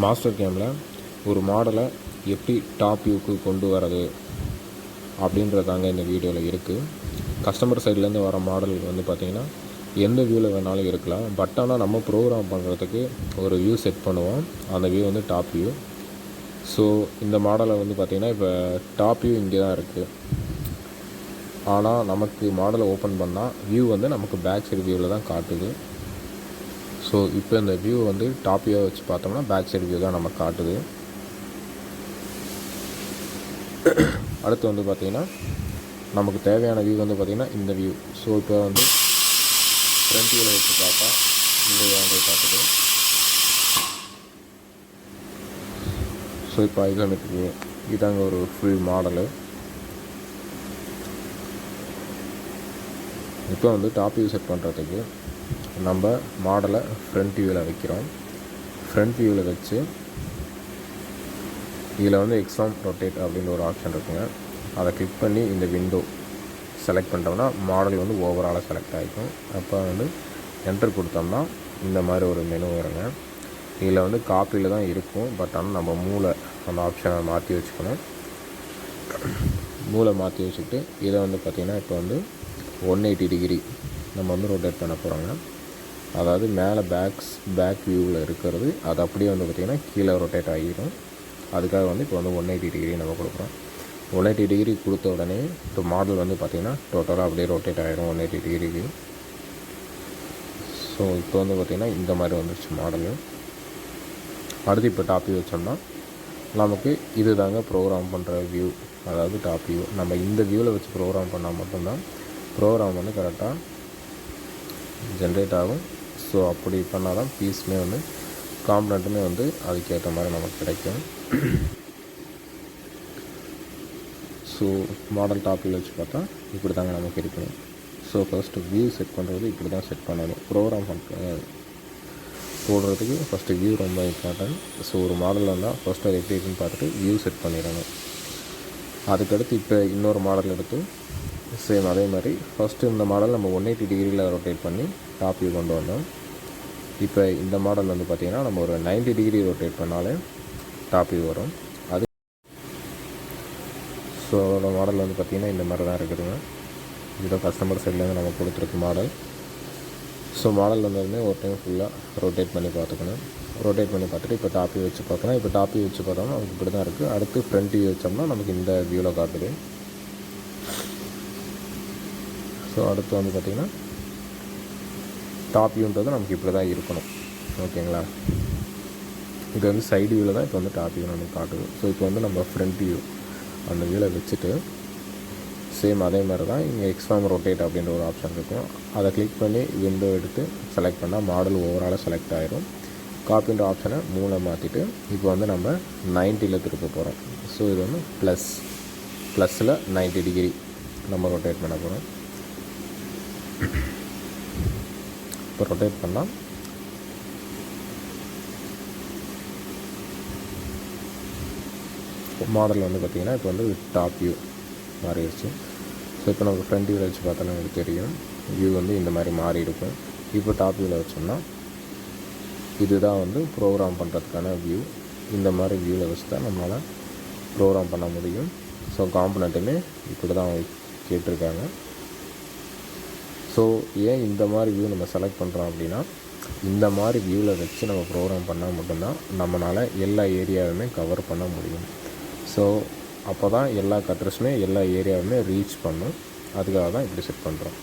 Master கேமில் ஒரு மாடலை எப்படி டாப் வியூக்கு கொண்டு வரது அப்படின்றதாங்க இந்த வீடியோவில் இருக்குது கஸ்டமர் சைட்லேருந்து வர மாடல் வந்து பார்த்திங்கன்னா எந்த வியூவில் வேணாலும் இருக்கலாம். பட் ஆனால் நம்ம ப்ரோக்ராம் பண்ணுறதுக்கு ஒரு வியூ செட் பண்ணுவோம். அந்த வியூ வந்து டாப் வியூ ஸோ இந்த மாடலை வந்து பார்த்திங்கன்னா இப்போ டாப் வியூ இங்கே தான் இருக்குது ஆனால் நமக்கு மாடலை ஓப்பன் பண்ணால் வியூ வந்து நமக்கு பேக் சைடு வியூவில் தான் காட்டுது. ஸோ இப்போ இந்த வியூ வந்து டாப் வியூவை வச்சு பார்த்தோம்னா பேக் சைடு வியூ தான் நம்ம காட்டுது. அடுத்து வந்து பார்த்திங்கன்னா நமக்கு தேவையான வியூ வந்து பார்த்திங்கன்னா இந்த வியூ ஸோ இப்போ வந்து ஃப்ரண்ட் வியூவில் வச்சு பார்த்தா இந்த ஆங்கிள் காட்டுது. ஸோ இப்போ ஐசோமெட்ரிக் வியூ இதாங்க ஒரு ஃபுல் மாடலு இப்போ வந்து டாப் வியூ செட் பண்ணுறதுக்கு நம்ம மாடலை ஃப்ரண்ட் வியூவில் வைக்கிறோம். ஃப்ரண்ட் வியூவில் வச்சு இதில் வந்து எக்ஸாம் ரொட்டேட் அப்படின்ற ஒரு ஆப்ஷன் இருக்குங்க. அதை கிளிக் பண்ணி இந்த விண்டோ செலக்ட் பண்ணிட்டோம்னா மாடல் வந்து ஓவராலாக செலக்ட் ஆகிக்கும். அப்போ வந்து என்டர் கொடுத்தோம்னா இந்த மாதிரி ஒரு மெனு வருங்க. இதில் வந்து காப்பியில் தான் இருக்கும். பட் ஆனால் நம்ம மூளை அந்த ஆப்ஷனை மாற்றி வச்சுக்கணும். மூளை மாற்றி வச்சுக்கிட்டு இதை வந்து பார்த்திங்கன்னா இப்போ வந்து ஒன் எயிட்டி டிகிரி நம்ம வந்து ரொட்டேட் பண்ண போகிறோங்க அதாவது மேலே பேக்ஸ் பேக் வியூவில் இருக்கிறது அது அப்படியே வந்து பார்த்திங்கன்னா கீழே ரொட்டேட் ஆகிடும். அதுக்காக வந்து இப்போ வந்து ஒன் எயிட்டி டிகிரி நம்ம கொடுக்குறோம். ஒன் எயிட்டி டிகிரி கொடுத்த உடனே இப்போ மாடல் வந்து பார்த்திங்கன்னா டோட்டலாக அப்படியே ரொட்டேட் ஆகிடும் ஒன் எயிட்டி டிகிரிக்கு ஸோ இப்போ வந்து பார்த்திங்கன்னா இந்த மாதிரி வந்துருச்சு மாடலு அடுத்து இப்போ டாப் வியூ வச்சோம்னா நமக்கு இது தாங்க ப்ரோக்ராம் பண்ணுற வியூ அதாவது டாப் வியூ நம்ம இந்த வியூவில் வச்சு ப்ரோக்ராம் பண்ணால் மட்டும்தான் ப்ரோக்ராம் வந்து கரெக்டாக ஜென்ரேட் ஆகும். ஸோ அப்படி பண்ணால் தான் பீஸுமே வந்து காம்பனண்ட்டுமே வந்து அதுக்கேற்ற மாதிரி நமக்கு கிடைக்கும். ஸோ மாடல் டாப்பில் வச்சு பார்த்தா இப்படி தாங்க நமக்கு இருக்கணும். ஸோ ஃபஸ்ட்டு வியூ செட் பண்ணுறது இப்படி தான் செட் பண்ணணும் ப்ரோக்ராம் பண்ணுற போடுறதுக்கு ஃபஸ்ட்டு வியூ ரொம்ப இம்பார்ட்டன்ட் ஸோ ஒரு மாடல் வந்தால் ஃபஸ்ட்டு அது எப்படி இருக்குன்னு பார்த்துட்டு வியூ செட் பண்ணிடணும். அதுக்கடுத்து இப்போ இன்னொரு மாடல் எடுத்து சேம் அதே மாதிரி ஃபஸ்ட்டு இந்த மாடல் நம்ம ஒன் எயிட்டி டிகிரியில் ரொட்டேட் பண்ணி டாப் வியூ கொண்டு வந்தோம். இப்போ இந்த மாடல் வந்து பார்த்திங்கன்னா நம்ம ஒரு 90 டிகிரி ரொட்டேட் பண்ணாலே டாப்பி வரும். அது ஸோ மாடல் வந்து பார்த்திங்கன்னா இந்த மாதிரி தான் இருக்குதுங்க இதுதான் கஸ்டமர் சைட்லேருந்து நம்ம கொடுத்துருக்கு மாடல் ஸோ மாடல் வந்ததுமே ஒரு டைம் ஃபுல்லாக ரொட்டேட் பண்ணி பார்த்துக்கணும். ரொட்டேட் பண்ணி பார்த்துட்டு இப்போ டாப்பி வச்சு பார்க்கலாம் இப்போ டாப்பி வச்சு பார்த்தோம்னா நமக்கு இப்படி தான் இருக்குது அடுத்து ஃப்ரண்ட் வியூ வச்சோம்னா நமக்கு இந்த வியூவில் காட்டுது. ஸோ அடுத்து வந்து பார்த்திங்கன்னா டாப் வியூன்றது நமக்கு இப்படி தான் இருக்கணும். ஓகேங்களா? இது வந்து சைடு வியூவில் தான் இப்போ வந்து டாப் வியூ நமக்கு காட்டுது ஸோ இப்போ வந்து நம்ம ஃப்ரண்ட் வியூ அந்த வியூவில் வச்சுட்டு சேம் அதே மாதிரி தான் இங்கே எக்ஸ்ஃபார்ம் ரொட்டேட் அப்படின்ற ஒரு ஆப்ஷன் இருக்கும். அதை கிளிக் பண்ணி விண்டோ எடுத்து செலக்ட் பண்ணால் மாடல் ஓவராலாக செலக்ட் ஆயிரும். காப்பின்ற ஆப்ஷனை மூளை மாற்றிட்டு இப்போ வந்து நம்ம 90ல் திருப்ப போகிறோம் ஸோ இது வந்து ப்ளஸ் ப்ளஸில் 90 டிகிரி நம்ம ரொட்டேட் பண்ண போகிறோம் இப்போ ரொட்டேட் பண்ணால் மாடல் வந்து பார்த்திங்கன்னா இப்போ வந்து டாப் வியூ மாறிடுச்சு. ஸோ இப்போ நமக்கு ஃப்ரண்ட் வியூவில் வச்சு பார்த்தாலும் எனக்கு தெரியும். வியூ வந்து இந்த மாதிரி மாறி இருக்கும். இப்போ டாப் வியூவில் வச்சோம்னா இதுதான் வந்து ப்ரோக்ராம் பண்ணுறதுக்கான வியூ இந்த மாதிரி வியூவில் வச்சு தான் நம்மளால் ப்ரோக்ராம் பண்ண முடியும். ஸோ காம்பனண்ட்டுமே இப்படி தான் கேட்டிருக்காங்க. ஸோ ஏன் இந்த மாதிரி வியூ நம்ம செலக்ட் பண்ணுறோம் அப்படின்னா இந்த மாதிரி வியூவில் வச்சு நம்ம ப்ரோக்ராம் பண்ணால் மட்டும்தான் நம்மளால் எல்லா ஏரியாவுமே கவர் பண்ண முடியும். ஸோ அப்போ தான் எல்லா கட்டர்ஸுமே எல்லா ஏரியாவுமே ரீச் பண்ணும். அதுக்காக தான் இப்படி செட் பண்ணுறோம்